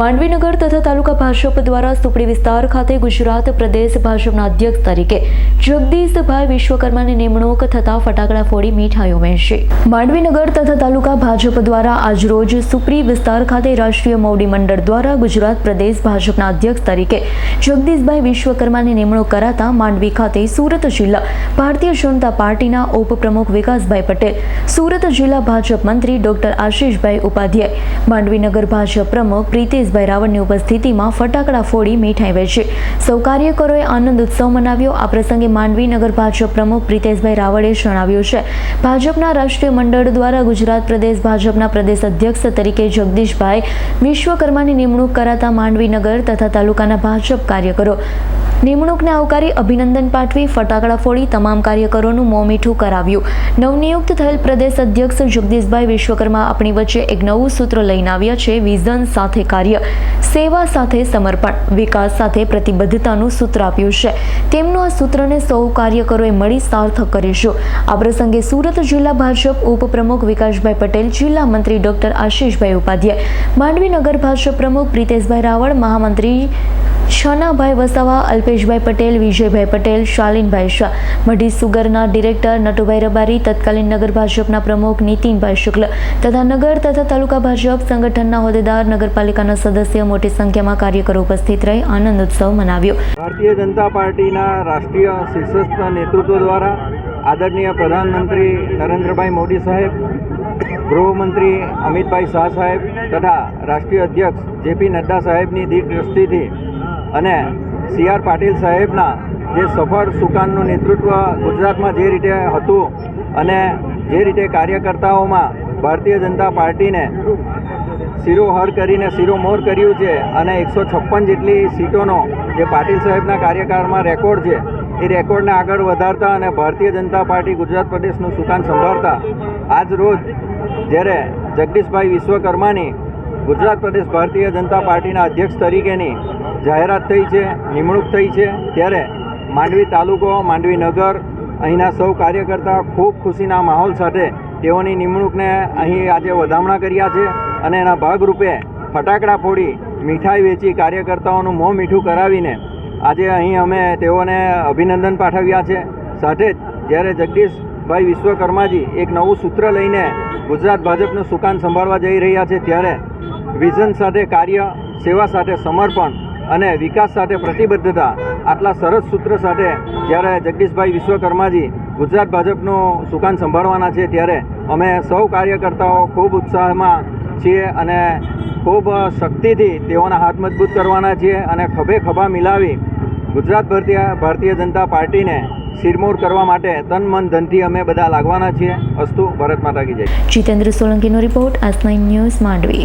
માંડવીનગર તથા તાલુકા ભાજપ દ્વારા સુપડી વિસ્તાર ખાતે ગુજરાત પ્રદેશ ભાજપના અધ્યક્ષ તરીકે જગદીશભાઈ વિશ્વકર્માની નિમણૂક થતા ફટાકડા ફોડી મીઠાઈઓ વહેંચી. માંડવીનગર તથા તાલુકા ભાજપ દ્વારા આજરોજ સુપરી વિસ્તાર ખાતે રાષ્ટ્રીય મોવડી મંડળ દ્વારા ગુજરાત પ્રદેશ ભાજપના અધ્યક્ષ તરીકે જગદીશભાઈ વિશ્વકર્માની નિમણૂક કરાતા માંડવી ખાતે સુરત જિલ્લા ભારતીય જનતા પાર્ટીના ઉપપ્રમુખ વિકાસભાઈ પટેલ, સુરત જિલ્લા ભાજપ મંત્રી ડોક્ટર આશીષભાઈ ઉપાધ્યાય, માંડવીનગર ભાજપ પ્રમુખ પ્રીતેશભાઈ રાવળની ઉપસ્થિતિમાં ફટાકડા ફોડી મીઠાઈ વહેંચી સૌ કાર્યકરોએ આનંદ ઉત્સવ મનાવ્યો. આ પ્રસંગે માંડવી નગર ભાજપ પ્રમુખ પ્રિતેશભાઈ રાવળે જણાવ્યું છે. ભાજપના રાષ્ટ્રીય મંડળ દ્વારા ગુજરાત પ્રદેશ ભાજપના પ્રદેશ અધ્યક્ષ તરીકે જગદીશભાઈ વિશ્વકર્માની નિમણૂક કરાતા માંડવીનગર તથા તાલુકાના ભાજપ કાર્યકરો નિમણૂકને આવકારી અભિનંદન પાઠવી ફટાકડા ફોડી તમામ કાર્યકરોનું મોં મીઠું કરાવ્યું. નવનિયુક્ત થયેલ પ્રદેશ અધ્યક્ષ જગદીશભાઈ વિશ્વકર્મા આપણી વચ્ચે એક નવું સૂત્ર લઈને આવ્યા છે, વિઝન સાથે કાર્ય. સેવા સાથે સમર્પણ, વિકાસ સાથે પ્રતિબદ્ધતાનું સૂત્ર આપ્યું છે. તેમનું આ સૂત્રને સૌ કાર્યકરોએ મળી સાર્થક કરીશું. આ પ્રસંગે સુરત જિલ્લા ભાજપ ઉપપ્રમુખ વિકાસભાઈ પટેલ, જિલ્લા મંત્રી ડોક્ટર આશીષભાઈ ઉપાધ્યાય, માંડવી નગર ભાજપ પ્રમુખ પ્રિતેશભાઈ રાવળ, મહામંત્રી છનાભાઈ વસાવા, અલ્પેશભાઈ પટેલ, વિજયભાઈ પટેલ, શાલિનભાઈ શાહ. મઢી સુગરના ડિરેક્ટર નટુભાઈ રબારી, તત્કાલીન નગર ભાજપના પ્રમુખ નીતિનભાઈ શુક્લ તથા નગર તથા તાલુકા ભાજપ સંગઠનના હોદ્દેદાર નગરપાલિકાના સદસ્ય મોટી સંખ્યામાં કાર્યકરો ઉપસ્થિત રહી આનંદ ઉત્સવ મનાવ્યો. ભારતીય જનતા પાર્ટીના રાષ્ટ્રીય શીર્ષસ્થ નેતૃત્વ દ્વારા આદરણીય પ્રધાનમંત્રી નરેન્દ્રભાઈ મોદી સાહેબ, ગૃહમંત્રી અમિતભાઈ શાહ સાહેબ તથા રાષ્ટ્રીય અધ્યક્ષ જેપી નડ્ડા સાહેબની દ્રષ્ટિથી અને સી આર પાટીલ સાહેબના જે સફળ સુકાનનું નેતૃત્વ ગુજરાતમાં જે રીતે હતું અને જે રીતે કાર્યકર્તાઓમાં ભારતીય જનતા પાર્ટીને શિરોહર કરીને શિરોમોર કર્યું છે અને એકસો છપ્પન જેટલી સીટોનો જે પાટીલ સાહેબના કાર્યકાળમાં રેકોર્ડ છે, એ રેકોર્ડને આગળ વધારતા અને ભારતીય જનતા પાર્ટી ગુજરાત પ્રદેશનું સુકાન સંભાળતા આજ રોજ જ્યારે જગદીશભાઈ વિશ્વકર્માની ગુજરાત પ્રદેશ ભારતીય જનતા પાર્ટીના અધ્યક્ષ તરીકેની જાહેરાત થઈ છે, નિમણૂક થઈ છે. ત્યારે માંડવી તાલુકો, માંડવી નગર અહીંના સૌ કાર્યકર્તા ખૂબ ખુશીના માહોલ સાથે તેઓની નિમણૂકને અહીં આજે વધામણા કર્યા છે અને એના ભાગરૂપે ફટાકડા ફોડી મીઠાઈ વેચી કાર્યકર્તાઓનું મોં મીઠું કરાવીને આજે અહીં અમે તેઓને અભિનંદન પાઠવ્યા છે. સાથે જ જ્યારે જગદીશભાઈ વિશ્વકર્માજી એક નવું સૂત્ર લઈને ગુજરાત ભાજપનું સુકાન સંભાળવા જઈ રહ્યા છે, ત્યારે વિઝન સાથે કાર્ય, સેવા સાથે સમર્પણ અને વિકાસ સાથે પ્રતિબદ્ધતા. આટલા સરસ સૂત્ર સાથે જ્યારે જગદીશભાઈ વિશ્વકર્માજી ગુજરાત ભાજપનું સુકાન સંભાળવાના છે ત્યારે અમે સૌ કાર્યકર્તાઓ ખૂબ ઉત્સાહમાં છીએ અને ખૂબ શક્તિથી તેઓના હાથ મજબૂત કરવાના છીએ અને ખભે ખભા મિલાવી ગુજરાત ભારતીય ભારતીય જનતા પાર્ટીને શિરમોર કરવા માટે તન મન ધનથી અમે બધા લાગવાના છીએ. અસ્તુ, ભારત માતા જય. જીતેન્દ્ર સોલંકીનો રિપોર્ટ નાઇન ન્યૂઝ માંડવી.